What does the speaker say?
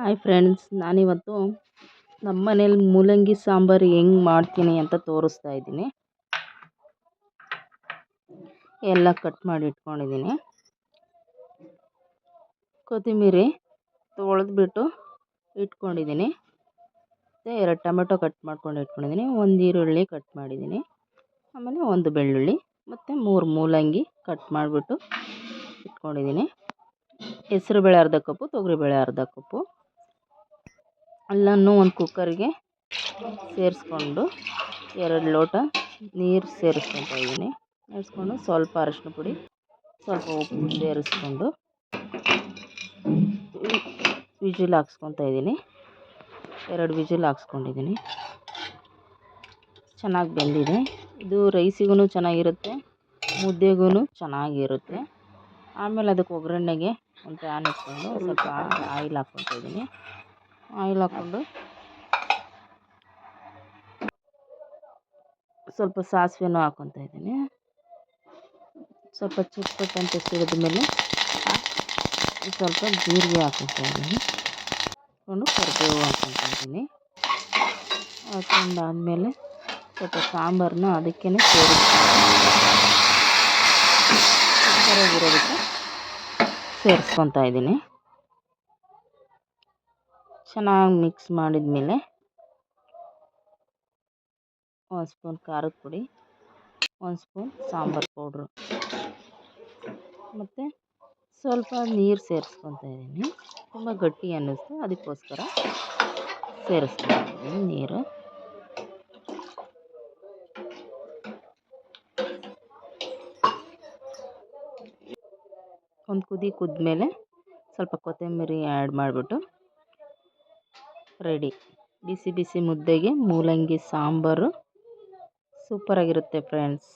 Hi friends, ನಾನಿವತ್ತು ನಮ್ಮ ಮನೇಲಿ ಮೂಲಂಗಿ ಸಾಂಬಾರು ಹೆಂಗೆ ಮಾಡ್ತೀನಿ ಅಂತ ತೋರಿಸ್ತಾ ಇದ್ದೀನಿ. ಎಲ್ಲ ಕಟ್ ಮಾಡಿ ಇಟ್ಕೊಂಡಿದ್ದೀನಿ. ಕೊತ್ತಂಬರಿ ತೊಳೆದ್ಬಿಟ್ಟು ಇಟ್ಕೊಂಡಿದ್ದೀನಿ. ಮತ್ತು ಎರಡು ಟೊಮೆಟೊ ಕಟ್ ಮಾಡ್ಕೊಂಡು ಇಟ್ಕೊಂಡಿದ್ದೀನಿ. ಒಂದು ಈರುಳ್ಳಿ ಕಟ್ ಮಾಡಿದ್ದೀನಿ. ಆಮೇಲೆ ಒಂದು ಬೆಳ್ಳುಳ್ಳಿ, ಮತ್ತು ಮೂರು ಮೂಲಂಗಿ ಕಟ್ ಮಾಡಿಬಿಟ್ಟು ಇಟ್ಕೊಂಡಿದ್ದೀನಿ. ಹೆಸ್ರುಬೇಳೆ ಅರ್ಧ ಕಪ್ಪು ತೊಗರಿಬೇಳೆ ಅರ್ಧ ಕಪ್ಪು. ಎಲ್ಲನೂ ಒಂದು ಕುಕ್ಕರ್ಗೆ ಸೇರಿಸ್ಕೊಂಡು ಎರಡು ಲೋಟ ನೀರು ಸೇರಿಸ್ಕೊತಾ ಇದ್ದೀನಿ. ಸೇರಿಸ್ಕೊಂಡು ಸ್ವಲ್ಪ ಅರಿಶಿನ ಪುಡಿ, ಸ್ವಲ್ಪ ಉಪ್ಪು ಸೇರಿಸ್ಕೊಂಡು ವಿಜಿಲ್ ಹಾಕ್ಸ್ಕೊತಾ ಇದ್ದೀನಿ. ಎರಡು ವಿಜಿಲ್ ಹಾಕ್ಸ್ಕೊಂಡಿದ್ದೀನಿ. ಚೆನ್ನಾಗಿ ಬೆಂದಿದೆ. ಇದು ರೈಸಿಗೂ ಚೆನ್ನಾಗಿರುತ್ತೆ ಮುದ್ದೆಗೂ ಚೆನ್ನಾಗಿರುತ್ತೆ. ಆಮೇಲೆ ಅದಕ್ಕೆ ಒಗ್ಗರಣೆಗೆ ಒಂದು ಪ್ಯಾನ್ ಇಟ್ಕೊಂಡು ಸ್ವಲ್ಪ ಆಯಿಲ್ ಹಾಕ್ಕೊತಾ ಇದ್ದೀನಿ. ಆಯಿಲ್ ಹಾಕ್ಕೊಂಡು ಸ್ವಲ್ಪ ಸಾಸಿವೆನೂ ಹಾಕ್ಕೊತಾ ಇದ್ದೀನಿ. ಸ್ವಲ್ಪ ಚಿಟ್ಪಟ್ ಅಂತ ಸಿಡಿದ ಮೇಲೆ ಸ್ವಲ್ಪ ಜೀರಿಗೆ ಹಾಕ್ಕೊತಾ ಇದ್ದೀನಿ. ಹಾಕ್ಕೊಂಡು ಕರಿಬೇವು ಹಾಕ್ಕೊತಾ ಇದ್ದೀನಿ. ಹಾಕೊಂಡಾದ್ಮೇಲೆ ಸ್ವಲ್ಪ ಸಾಂಬಾರನ್ನ ಅದಕ್ಕೇ ಸೇರಿಸ್ಕೊಂಡು ಸೂಪರಾಗಿರೋದಕ್ಕೆ ಸೇರಿಸ್ಕೊತಾ ಇದ್ದೀನಿ. ಚೆನ್ನಾಗಿ ಮಿಕ್ಸ್ ಮಾಡಿದ್ಮೇಲೆ ಒಂದು ಸ್ಪೂನ್ ಖಾರದ ಪುಡಿ, ಒಂದು ಸ್ಪೂನ್ ಸಾಂಬಾರು ಪೌಡ್ರು ಮತ್ತು ಸ್ವಲ್ಪ ನೀರು ಸೇರಿಸ್ಕೊತಾ ಇದ್ದೀನಿ. ತುಂಬ ಗಟ್ಟಿ ಅನ್ನಿಸ್ತು, ಅದಕ್ಕೋಸ್ಕರ ಸೇರಿಸ್ತಾ ಇದ್ದೀನಿ ನೀರು. ಒಂದು ಕುದಿ ಕುದ್ಮೇಲೆ ಸ್ವಲ್ಪ ಕೊತ್ತಂಬರಿ ಆ್ಯಡ್ ಮಾಡಿಬಿಟ್ಟು ರೆಡಿ. ಬಿಸಿ ಬಿಸಿ ಮುದ್ದೆಗೆ ಮೂಲಂಗಿ ಸಾಂಬಾರು. ಸೂಪರಾಗಿರುತ್ತೆ ಫ್ರೆಂಡ್ಸ್